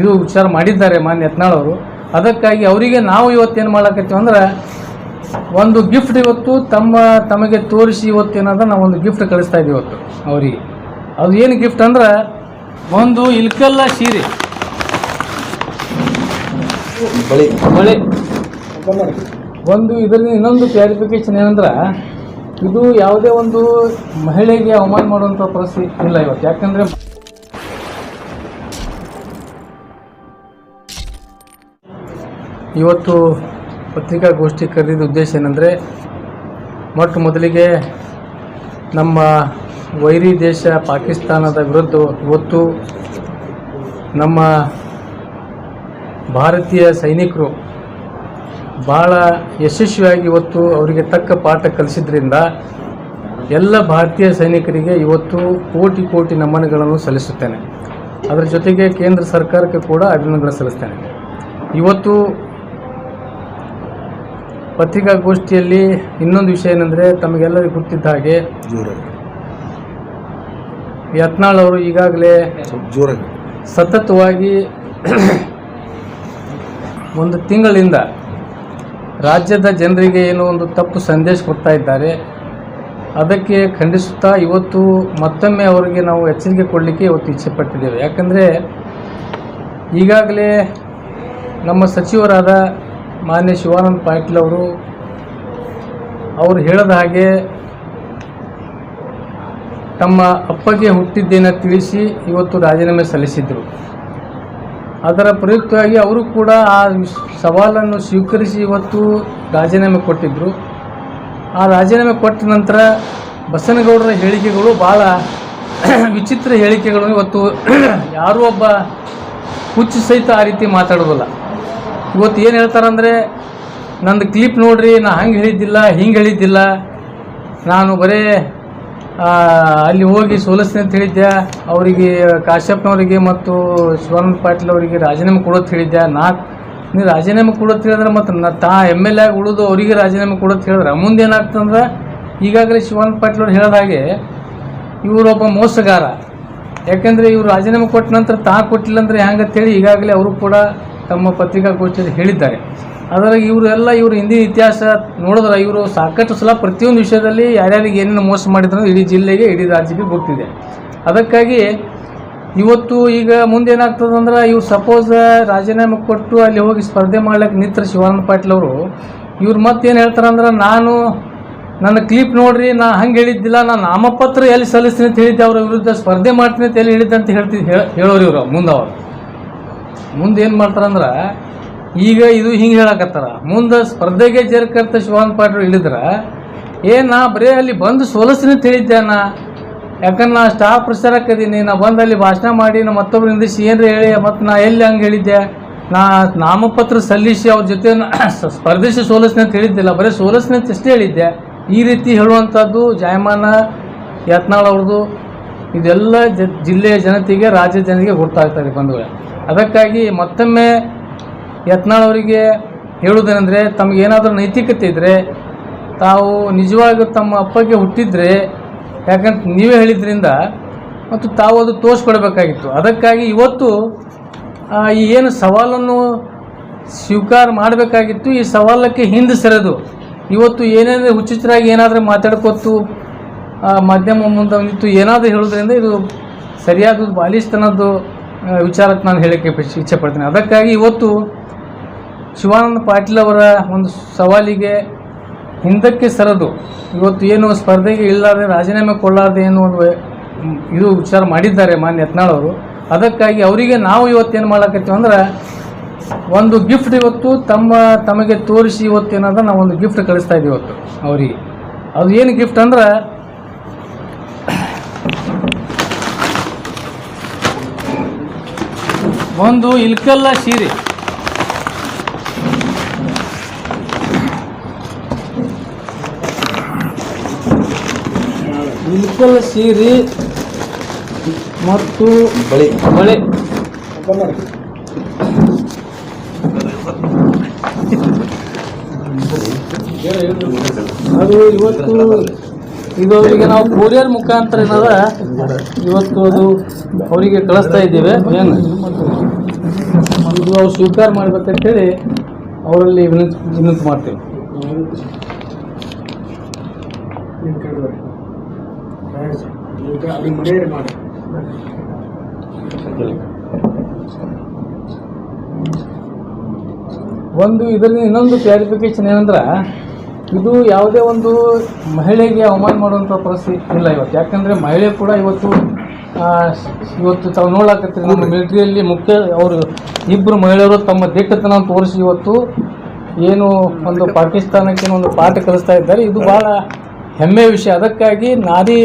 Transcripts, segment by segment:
ಇದು ವಿಚಾರ ಮಾಡಿದ್ದಾರೆ ಮಾನ್ಯ ಯತ್ನಾಳ್ ಅವರು. ಅದಕ್ಕಾಗಿ ಅವರಿಗೆ ನಾವು ಇವತ್ತೇನು ಮಾಡಕತ್ತೀವಿ ಅಂದ್ರೆ ಒಂದು ಗಿಫ್ಟ್ ಇವತ್ತು ತಮ್ಮ ತಮಗೆ ತೋರಿಸಿ ಏನಂದ್ರೆ ನಾವು ಒಂದು ಗಿಫ್ಟ್ ಕಳಿಸ್ತಾ ಇದ್ದೀವಿ ಇವತ್ತು ಅವರಿಗೆ. ಅದು ಏನು ಗಿಫ್ಟ್ ಅಂದ್ರೆ ಒಂದು ಇಲ್ಕಲ್ಲ ಸೀರೆ. ಬಳಿ. ಬಳೆ. ಒಂದು ಇದರಲ್ಲಿ ಇನ್ನೊಂದು ಕ್ಲಾರಿಫಿಕೇಶನ್ ಏನಂದ್ರೆ ಇದು ಯಾವುದೇ ಒಂದು ಮಹಿಳೆಗೆ ಅವಮಾನ ಮಾಡುವಂಥ ಪರಿಸ್ಥಿತಿ ಇಲ್ಲ ಇವತ್ತು. ಯಾಕಂದರೆ ಇವತ್ತು ಪತ್ರಿಕಾಗೋಷ್ಠಿ ಕರೆದಿದ್ದ ಉದ್ದೇಶ ಏನಂದರೆ, ಮೊಟ್ಟ ಮೊದಲಿಗೆ ನಮ್ಮ ವೈರಿ ದೇಶ ಪಾಕಿಸ್ತಾನದ ವಿರುದ್ಧ ಇವತ್ತು ನಮ್ಮ ಭಾರತೀಯ ಸೈನಿಕರು ಭಾಳ ಯಶಸ್ವಿಯಾಗಿ ಇವತ್ತು ಅವರಿಗೆ ತಕ್ಕ ಪಾಠ ಕಲಿಸಿದ್ರಿಂದ ಎಲ್ಲ ಭಾರತೀಯ ಸೈನಿಕರಿಗೆ ಇವತ್ತು ಕೋಟಿ ಕೋಟಿ ನಮನಗಳನ್ನು ಸಲ್ಲಿಸುತ್ತೇನೆ. ಅದರ ಜೊತೆಗೆ ಕೇಂದ್ರ ಸರ್ಕಾರಕ್ಕೆ ಕೂಡ ಅಭಿನಂದನೆ ಸಲ್ಲಿಸ್ತೇನೆ. ಇವತ್ತು ಪತ್ರಿಕಾಗೋಷ್ಠಿಯಲ್ಲಿ ಇನ್ನೊಂದು ವಿಷಯ ಏನಂದರೆ ತಮಗೆಲ್ಲರಿಗೂ ಗೊತ್ತಿದ್ದ ಹಾಗೆ ಜೋರಾಗಿ. ಯತ್ನಾಳ್ ಅವರು ಈಗಾಗಲೇ ಸ್ವಲ್ಪ ಜೋರಾಗಿ. ಸತತವಾಗಿ ಒಂದು ತಿಂಗಳಿಂದ ರಾಜ್ಯದ ಜನರಿಗೆ ಏನೋ ಒಂದು ತಪ್ಪು ಸಂದೇಶ ಕೊಡ್ತಾ ಇದ್ದಾರೆ. ಅದಕ್ಕೆ ಖಂಡಿಸುತ್ತಾ ಇವತ್ತು ಮತ್ತೊಮ್ಮೆ ಅವರಿಗೆ ನಾವು ಎಚ್ಚರಿಕೆ ಕೊಡಲಿಕ್ಕೆ ಇವತ್ತು ಇಚ್ಛೆ ಪಟ್ಟಿದ್ದೇವೆ. ಯಾಕಂದರೆ ಈಗಾಗಲೇ ನಮ್ಮ ಸಚಿವರಾದ ಮಾನ್ಯ ಶಿವಾನಂದ ಪಾಟೀಲ್ ಅವರು ಅವರು ಹೇಳದ ಹಾಗೆ ತಮ್ಮ ಅಪ್ಪಗೆ ಹುಟ್ಟಿದ್ದೇನೆ ತಿಳಿಸಿ ಇವತ್ತು ರಾಜೀನಾಮೆ ಸಲ್ಲಿಸಿದರು. ಅದರ ಪ್ರಯುಕ್ತವಾಗಿ ಅವರು ಕೂಡ ಆ ಸವಾಲನ್ನು ಸ್ವೀಕರಿಸಿ ಇವತ್ತು ರಾಜೀನಾಮೆ ಕೊಟ್ಟಿದ್ದರು ಆ ರಾಜೀನಾಮೆ ಕೊಟ್ಟ ನಂತರ ಬಸನಗೌಡರ ಹೇಳಿಕೆಗಳು ಭಾಳ ವಿಚಿತ್ರ ಹೇಳಿಕೆಗಳು ಇವತ್ತು ಯಾರೂ ಒಬ್ಬ ಹುಚ್ಚು ಸಹಿತ ಆ ರೀತಿ ಮಾತಾಡೋದಿಲ್ಲ ಇವತ್ತು ಏನು ಹೇಳ್ತಾರಂದರೆ, ನಂದು ಕ್ಲಿಪ್ ನೋಡ್ರಿ, ನಾ ಹಂಗೆ ಹೇಳಿದ್ದಿಲ್ಲ, ಹಿಂಗೆ ಹೇಳಿದ್ದಿಲ್ಲ. ನಾನು ಬರೇ ಅಲ್ಲಿ ಹೋಗಿ ಸೋಲಿಸ್ತೀನಿ ಅಂತ ಹೇಳಿದ್ದೆ. ಅವರಿಗೆ ಕಾಶ್ಯಪ್ನವರಿಗೆ ಮತ್ತು ಶಿವಾನಂದ ಪಾಟೀಲ್ ಅವರಿಗೆ ರಾಜೀನಾಮೆ ಕೊಡೋದು ಹೇಳಿದ್ದೆ. ನಾ ನೀವು ರಾಜೀನಾಮೆ ಕೊಡೋದು ಹೇಳಿದ್ರೆ ಮತ್ತು ನಾ, ತಾ ಎಂ ಎಲ್ ಎ ಉಳಿದು ಅವರಿಗೆ ರಾಜೀನಾಮೆ ಕೊಡೋದು ಹೇಳಿದ್ರೆ ಮುಂದೆ ಏನಾಗ್ತಂದ್ರೆ, ಈಗಾಗಲೇ ಶಿವಾನಂದ ಪಾಟೀಲ್ ಅವ್ರು ಹೇಳಿದ ಹಾಗೆ ಇವರೊಬ್ಬ ಮೋಸಗಾರ. ಯಾಕೆಂದರೆ ಇವರು ರಾಜೀನಾಮೆ ಕೊಟ್ಟ ನಂತರ ತಾ ಕೊಟ್ಟಿಲ್ಲ ಅಂದರೆ ಹೇಳಿ ಈಗಾಗಲೇ ಅವರು ಕೂಡ ತಮ್ಮ ಪತ್ರಿಕಾಗೋಷ್ಠಿಯಲ್ಲಿ ಹೇಳಿದ್ದಾರೆ. ಅದರಲ್ಲಿ ಇವರು ಎಲ್ಲ ಇವರು ಹಿಂದಿನ ಇತಿಹಾಸ ನೋಡಿದ್ರೆ ಇವರು ಸಾಕಷ್ಟು ಸಲ ಪ್ರತಿಯೊಂದು ವಿಷಯದಲ್ಲಿ ಯಾರ್ಯಾರಿಗೆ ಏನೇನು ಮೋಸ ಮಾಡಿದ್ರು ಇಡೀ ಜಿಲ್ಲೆಗೆ, ಇಡೀ ರಾಜ್ಯಕ್ಕೆ ಗೊತ್ತಿದೆ. ಅದಕ್ಕಾಗಿ ಇವತ್ತು ಈಗ ಮುಂದೆ ಏನಾಗ್ತದೆ ಅಂದ್ರೆ ಇವ್ರು ಸಪೋಸ್ ರಾಜೀನಾಮೆ ಕೊಟ್ಟು ಅಲ್ಲಿ ಹೋಗಿ ಸ್ಪರ್ಧೆ ಮಾಡ್ಲಿಕ್ಕೆ ನಿಂತರ ಶಿವಾನಂದ ಪಾಟೀಲ್ ಅವರು, ಇವ್ರು ಮತ್ತೇನು ಹೇಳ್ತಾರೆ ಅಂದ್ರೆ ನಾನು ನನ್ನ ಕ್ಲಿಪ್ ನೋಡ್ರಿ, ನಾ ಹಂಗೆ ಹೇಳಿದ್ದಿಲ್ಲ ನಾನು ನಾಮಪತ್ರ ಎಲ್ಲಿ ಸಲ್ಲಿಸ್ತೀನಿ ಅಂತ ಹೇಳಿದ್ದೆ, ಅವರ ವಿರುದ್ಧ ಸ್ಪರ್ಧೆ ಮಾಡ್ತೀನಿ ಅಂತ ಎಲ್ಲಿ ಹೇಳಿದ್ದೆ ಅಂತ ಹೇಳ್ತಿದ್ದು ಹೇಳೋರು ಇವರು ಮುಂದೆ ಅವರು ಮುಂದೆ ಏನು ಮಾಡ್ತಾರಂದ್ರೆ, ಈಗ ಇದು ಹಿಂಗೆ ಹೇಳಕತ್ತಾರ. ಮುಂದೆ ಸ್ಪರ್ಧೆಗೆ ಜೇರ್ಕರ್ತ ಶಿವಾನಂದ ಪಾಟೀಲ್ ಹೇಳಿದ್ರೆ, ಏ, ನಾ ಬರೀ ಅಲ್ಲಿ ಬಂದು ಸೋಲಿಸ್ತೀನಿ ತಿಳಿದ್ದೆ ನಾ? ಯಾಕಂದ್ರೆ ನಾ ಸ್ಟಾರ್ ಪ್ರಚಾರಕ್ಕದೀನಿ ನಾ ಬಂದು ಅಲ್ಲಿ ಭಾಷಣ ಮಾಡಿ, ನಾ ಮತ್ತೊಬ್ರು ನಿಂದಿಸಿ ಏನ್ರಿ ಹೇಳಿ, ಮತ್ತು ನಾ ಎಲ್ಲಿ ಹಂಗೆ ಹೇಳಿದ್ದೆ ನಾ ನಾಮಪತ್ರ ಸಲ್ಲಿಸಿ ಅವ್ರ ಜೊತೆ ಸ್ಪರ್ಧಿಸಿ ಸೋಲಿಸ್ತೀನಿ ಅಂತ ಹೇಳಿದ್ದಿಲ್ಲ, ಬರೀ ಸೋಲಿಸ್ತೀನಿ ಅಷ್ಟೇ ಹೇಳಿದ್ದೆ ಈ ರೀತಿ ಹೇಳುವಂಥದ್ದು ಜಾಯಮಾನ ಯತ್ನಾಳ್ ಅವ್ರದ್ದು ಇದೆಲ್ಲ ಜಿಲ್ಲೆಯ ಜನತೆಗೆ ರಾಜ್ಯ ಜನತೆಗೆ ಗೊತ್ತಾಗ್ತಾರೆ ಬಂಧುಗಳೇ. ಅದಕ್ಕಾಗಿ ಮತ್ತೊಮ್ಮೆ ಯತ್ನಾಳ್ ಅವರಿಗೆ ಹೇಳುವುದೇನೆಂದರೆ, ತಮಗೇನಾದರೂ ನೈತಿಕತೆ ಇದ್ದರೆ ತಾವು ನಿಜವಾಗಿ ತಮ್ಮ ಅಪ್ಪಗೆ ಹುಟ್ಟಿದ್ರೆ, ಯಾಕಂತ ನೀವೇ ಹೇಳಿದ್ರಿಂದ, ಮತ್ತು ತಾವು ಅದು ತೋರಿಸ್ಕೊಡ್ಬೇಕಾಗಿತ್ತು. ಅದಕ್ಕಾಗಿ ಇವತ್ತು ಈ ಏನು ಸವಾಲನ್ನು ಸ್ವೀಕಾರ ಮಾಡಬೇಕಾಗಿತ್ತು, ಈ ಸವಾಲಕ್ಕೆ ಹಿಂದೆ ಸರದು. ಇವತ್ತು ಏನೇನು ಹುಚ್ಚುಚ್ಚರಾಗಿ ಏನಾದರೂ ಮಾತಾಡ್ಕೊತು ಮಾಧ್ಯಮ ಮುಂದೆ ನಿಂತು ಏನಾದರೂ ಹೇಳೋದ್ರಿಂದ ಇದು ಸರಿಯಾದ ಬಾಲಿಸ್ತನದ್ದು ವಿಚಾರಕ್ಕೆ ನಾನು ಹೇಳಕ್ಕೆ ಇಚ್ಛೆ- ಅದಕ್ಕಾಗಿ ಇವತ್ತು ಶಿವಾನಂದ ಪಾಟೀಲ್ ಅವರ ಒಂದು ಸವಾಲಿಗೆ ಹಿಂದಕ್ಕೆ ಸರದು. ಇವತ್ತು ಏನು ಸ್ಪರ್ಧೆಗೆ ಇಲ್ಲಾರದೆ ರಾಜೀನಾಮೆ ಕೊಳ್ಳಾರ್ದೆ ಏನು ಒಂದು ಇದು ವಿಚಾರ ಮಾಡಿದ್ದಾರೆ ಮಾನ್ಯ ಯತ್ನಾಳ್ ಅವರು. ಅದಕ್ಕಾಗಿ ಅವರಿಗೆ ನಾವು ಇವತ್ತೇನು ಮಾಡಕತ್ತೀವಿ ಅಂದ್ರೆ, ಒಂದು ಗಿಫ್ಟ್ ಇವತ್ತು ತಮ್ಮ, ತಮಗೆ ತೋರಿಸಿ ಇವತ್ತೇನಾದ್ರೆ ನಾವು ಒಂದು ಗಿಫ್ಟ್ ಕಳಿಸ್ತಾ ಇದ್ದೀವಿ ಇವತ್ತು ಅವರಿಗೆ. ಅದು ಏನು ಗಿಫ್ಟ್ ಅಂದ್ರೆ ಒಂದು ಇಲ್ಕಲ್ಲ ಸೀರೆ. ಇಲ್ಕಲ್ ಸೀರೆ ಮತ್ತು ಬಳೆ. ಬಳೆ. ಅದು ಇವತ್ತು ಇದು ಅವರಿಗೆ ನಾವು ಕೊರಿಯರ್ ಮುಖಾಂತರ ಏನದ? ಇವತ್ತು ಅದು ಅವರಿಗೆ ಕಳಿಸ್ತಾ ಇದ್ದೇವೆ. ಏನು? ಇದು ಅವ್ರು ಸ್ವೀಕಾರ ಮಾಡ್ಬೇಕಂತೇಳಿ ಅವರಲ್ಲಿ ವಿನಂತಿ ವಿನಂತಿ ಮಾಡ್ತೀವಿ. ಒಂದು ಇದರಲ್ಲಿ ಇನ್ನೊಂದು ಕ್ಲಾರಿಫಿಕೇಶನ್ ಏನಂದ್ರೆ ಇದು ಯಾವುದೇ ಒಂದು ಮಹಿಳೆಗೆ ಅವಮಾನ ಮಾಡುವಂಥ ಪರಿಸ್ಥಿತಿ ಇಲ್ಲ ಇವತ್ತು. ಯಾಕಂದರೆ ಮಹಿಳೆ ಕೂಡ ಇವತ್ತು ಇವತ್ತು ತಾವು ನೋಡಾಕತ್ತೀರಿ ನಮ್ಮ ಮಿಲಿಟ್ರಿಯಲ್ಲಿ ಮುಖ್ಯ ಅವರು ಇಬ್ಬರು ಮಹಿಳೆಯರು ತಮ್ಮ ದಿಟ್ಟತನ ತೋರಿಸಿ ಇವತ್ತು ಏನು ಒಂದು ಪಾಕಿಸ್ತಾನಕ್ಕೆ ಒಂದು ಪಾಠ ಕಲಿಸ್ತಾ ಇದ್ದಾರೆ. ಇದು ಭಾಳ ಹೆಮ್ಮೆಯ ವಿಷಯ. ಅದಕ್ಕಾಗಿ ನಾರಿ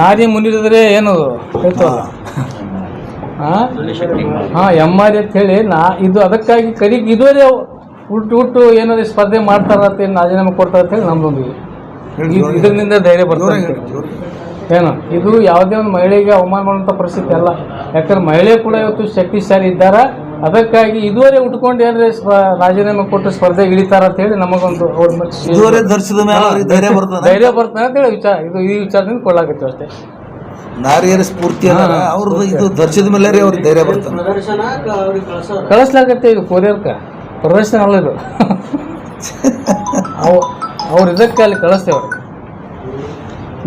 ನಾರಿ ಮುನಿರಿದ್ರೆ ಏನು ಹಾಂ. ಎಂ ಆರ್ ಅಂತ ಹೇಳಿ ನಾ ಇದು ಅದಕ್ಕಾಗಿ ಕಡಿಗೆ ಇದುವರೆ ಹುಟ್ಟು ಹುಟ್ಟು ಏನಾದ್ರು ಸ್ಪರ್ಧೆ ಮಾಡ್ತಾರ ಅಂತ ಏನು ರಾಜೀನಾಮೆ ಕೊಡ್ತಾರ ಅಂತೇಳಿ ನಮ್ದೊಂದು ಇದು. ಇದು- ಇದರಿಂದ ಧೈರ್ಯ ಬರ್ತದೆ ಅಂತ ಹೇಳಿ. ಏನು? ಇದು ಯಾವುದೇ ಒಂದು ಮಹಿಳೆಗೆ ಅವಮಾನ ಮಾಡುವಂಥ ಪರಿಸ್ಥಿತಿ ಅಲ್ಲ. ಯಾಕಂದ್ರೆ ಮಹಿಳೆ ಕೂಡ ಇವತ್ತು ಶಕ್ತಿಶಾಲಿ ಇದ್ದಾರೆ? ಅದಕ್ಕಾಗಿ ಇದುವರೆ ಉಟ್ಕೊಂಡು ಏನಾದ್ರೆ ಸ್ಪ- ರಾಜೀನಾಮೆ ಕೊಟ್ಟು ಸ್ಪರ್ಧೆ ಇಳಿತಾರ ಅಂತ ಹೇಳಿ ನಮಗೊಂದು ಅವ್ರ ಮತ್ತೆ ಇದುವರೆ ಧರಿಸಿದ ಮೇಲೆ ಅವ್ರಿಗೆ ಧೈರ್ಯ ಬರ್ತದೆ ಧೈರ್ಯ ಬರ್ತದೆ ಹೇಳಿ ವಿಚಾರ ಇದು ಈ ವಿಚಾರದಿಂದ ಕೊಡಲಾಗುತ್ತೆ ಅಷ್ಟೇ. ನಾರಿಯರ ಸ್ಫೂರ್ತಿ ಅವ್ರದ್ದು ಇದು ಧರಿಸಿದ ಮೇಲೆ ರೀ ಅವ್ರಿಗೆ ಧೈರ್ಯ ಬರ್ತದೆ. ಕಳಿಸ್ಲಾಗತ್ತೆ ಇದು ಕೊರಿಯರ್ಕ ಪ್ರದರ್ಶನ ಅಲ್ಲ ಇದು. ಅವು ಅವ್ರು ಇದಕ್ಕೆ ಅಲ್ಲಿ ಕಳಿಸ್ತೇವೆ ಅವ್ರಿಗೆ.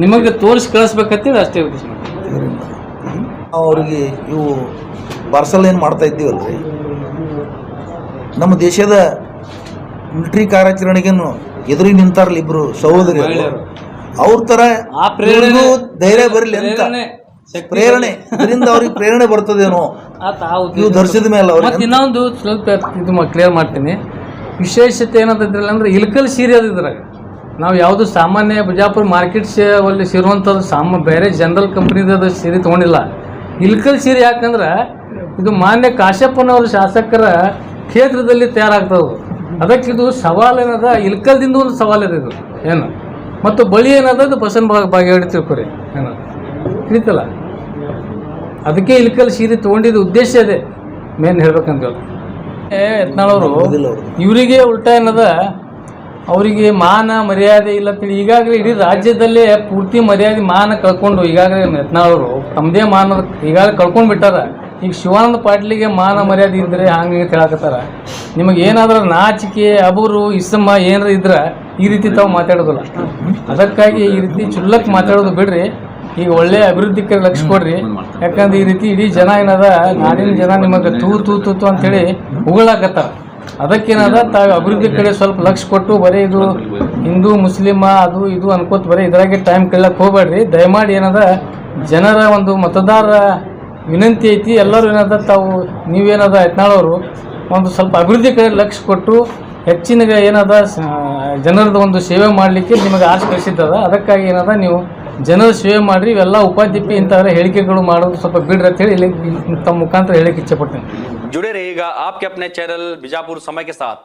ನಿಮಗೆ ತೋರಿಸಿ ಕಳಿಸ್ಬೇಕಂತೇಳಿ ಅಷ್ಟೇ ಉದ್ದೇಶ. ಅವ್ರಿಗೆ ಇವು ಪಾರ್ಸಲ್ ಏನು ಮಾಡ್ತಾ ಇದ್ದೀವಲ್ರಿ? ನಮ್ಮ ದೇಶದ ಮಿಲಿಟ್ರಿ ಕಾರ್ಯಾಚರಣೆಗೇನು ಎದುರಿ ನಿಂತಾರಲ್ಲ ಇಬ್ರು ಸಹೋದರಿ. ಅವ್ರ ತರ ಧೈರ್ಯ ಬರಲಿ ಅಂತ. ಪ್ರೇರಣೆ, ಇದರಿಂದ ಅವ್ರಿಗೆ ಪ್ರೇರಣೆ ಬರ್ತದೇನೋ. ನೀವು ಧರಿಸಿದ ಮೇಲೆ ಅವ್ರಿಗೆ ಇನ್ನೊಂದು ಸ್ವಲ್ಪ ಇದು ಕ್ಲಿಯರ್ ಮಾಡ್ತೀನಿ. ವಿಶೇಷತೆ ಏನಂತಂದ್ರಲ್ಲ ಅಂದ್ರೆ ಇಲ್ಕಲ್ ಸೀರೆ ಅದು ಇದ್ರಾಗ. ನಾವು ಯಾವುದು ಸಾಮಾನ್ಯ ಬಿಜಾಪುರ ಮಾರ್ಕೆಟ್ಸ್ ಅಲ್ಲಿ ಸಿರುವಂಥದ್ದು ಸಾಮ ಬೇರೆ ಜನರಲ್ ಕಂಪ್ನಿದ ಸೀರೆ ತೊಗೊಂಡಿಲ್ಲ. ಇಲ್ಕಲ್ ಸೀರೆ ಯಾಕಂದ್ರೆ ಇದು ಮಾನ್ಯ ಕಾಶ್ಯಪ್ಪನವ್ರ ಶಾಸಕರ ಕ್ಷೇತ್ರದಲ್ಲಿ ತಯಾರಾಗ್ತದೆ ಅದಕ್ಕೆ ಇದು ಸವಾಲು ಏನದ? ಇಲ್ಕಲ್ದಿಂದ ಒಂದು ಸವಾಲು ಇದೆ ಇದು. ಏನು? ಮತ್ತು ಬಳಿ ಏನದ? ಅದು ಬಸನ್ ಭಾಗ ಬಾಗೇಡಿ ತಿಳ್ಕೊರಿ. ಏನು? ತಿಳಿತಲ್ಲ ಅದಕ್ಕೆ ಇಲ್ಕಲ್ ಸೀರೆ ತೊಗೊಂಡಿದ್ದು ಉದ್ದೇಶ ಇದೆ. ಮೇನ್ ಹೇಳ್ಬೇಕಂತ ಹೇಳಿ ಯತ್ನಾಳವರು. ಇವರಿಗೆ ಉಲ್ಟಾ ಏನದ? ಅವರಿಗೆ ಮಾನ ಮರ್ಯಾದೆ ಇಲ್ಲ ಅಂತೇಳಿ ಈಗಾಗಲೇ ಇಡೀ ರಾಜ್ಯದಲ್ಲೇ ಪೂರ್ತಿ ಮರ್ಯಾದೆ ಮಾನ ಕಳ್ಕೊಂಡು ಈಗಾಗಲೇ ಯತ್ನಾಳವರು ತಮ್ಮದೇ ಮಾನ ಈಗಾಗಲೇ ಕಳ್ಕೊಂಡು ಬಿಟ್ಟಾರ. ಈಗ ಶಿವಾನಂದ ಪಾಟೀಲಿಗೆ ಮಾನ ಮರ್ಯಾದೆ ಇದ್ದರೆ ಹಂಗೆ ಹೇಳಕತ್ತಾರ. ನಿಮಗೆ ಏನಾದರೂ ನಾಚಿಕೆ ಅಬೂರು ಇಸಮ್ಮ ಏನಾರ ಇದ್ರೆ ಈ ರೀತಿ ತಾವು ಮಾತಾಡೋದಿಲ್ಲ. ಅದಕ್ಕಾಗಿ ಈ ರೀತಿ ಚುಲ್ಲಕ್ಕೆ ಮಾತಾಡೋದು ಬಿಡ್ರಿ. ಈಗ ಒಳ್ಳೆ ಅಭಿವೃದ್ಧಿ ಕಡೆ ಲಕ್ಷ್ಯ ಕೊಡ್ರಿ. ಯಾಕಂದ್ರೆ ಈ ರೀತಿ ಇಡೀ ಜನ ಏನದ ನಾಡಿನ ಜನ ನಿಮಗೆ ತೂ ತೂ ತೂ ತೂ ಅಂತೇಳಿ ಉಗಳಾಕತ್ತಾರ. ಅದಕ್ಕೇನದ ತಾವು ಅಭಿವೃದ್ಧಿ ಕಡೆ ಸ್ವಲ್ಪ ಲಕ್ಷ ಕೊಟ್ಟು ಬರೀ ಇದು ಹಿಂದೂ ಮುಸ್ಲಿಮ ಅದು ಇದು ಅನ್ಕೋತ ಬರೀ ಇದರಾಗೆ ಟೈಮ್ ಕಳ್ಳಕ್ಕೆ ಹೋಗ್ಬೇಡ್ರಿ. ದಯಮಾಡಿ ಏನದ ಜನರ ಒಂದು ಮತದಾರ ವಿನಂತಿ ಐತಿ. ಎಲ್ಲರೂ ಏನದ ತಾವು ನೀವೇನದ ಯತ್ನಾಳವರು ಒಂದು ಸ್ವಲ್ಪ ಅಭಿವೃದ್ಧಿ ಕಡೆ ಲಕ್ಷ ಕೊಟ್ಟು ಹೆಚ್ಚಿನ ಏನದ ಜನರದ ಒಂದು ಸೇವೆ ಮಾಡಲಿಕ್ಕೆ ನಿಮಗೆ ಆಸೆ ಕಳಿಸಿದ್ದದ ಅದಕ್ಕಾಗಿ ಏನದ ನೀವು ಜನರ ಸೇವೆ ಮಾಡ್ರಿ ಇವೆಲ್ಲ ಉಪಾಧ್ಯಪಿ ಇಂಥವೆಲ್ಲ ಹೇಳಿಕೆಗಳು ಮಾಡೋದು ಸ್ವಲ್ಪ ಬಿಡ್ರಿ ಅಂತ ಹೇಳಿ ಇಲ್ಲಿ ತಮ್ಮ ಮುಖಾಂತರ ಹೇಳಕ್ಕೆ ಇಚ್ಛೆ ಪಡ್ತೀನಿ जुड़े रहिएगा आपके अपने चैनल बीजापुर समय के साथ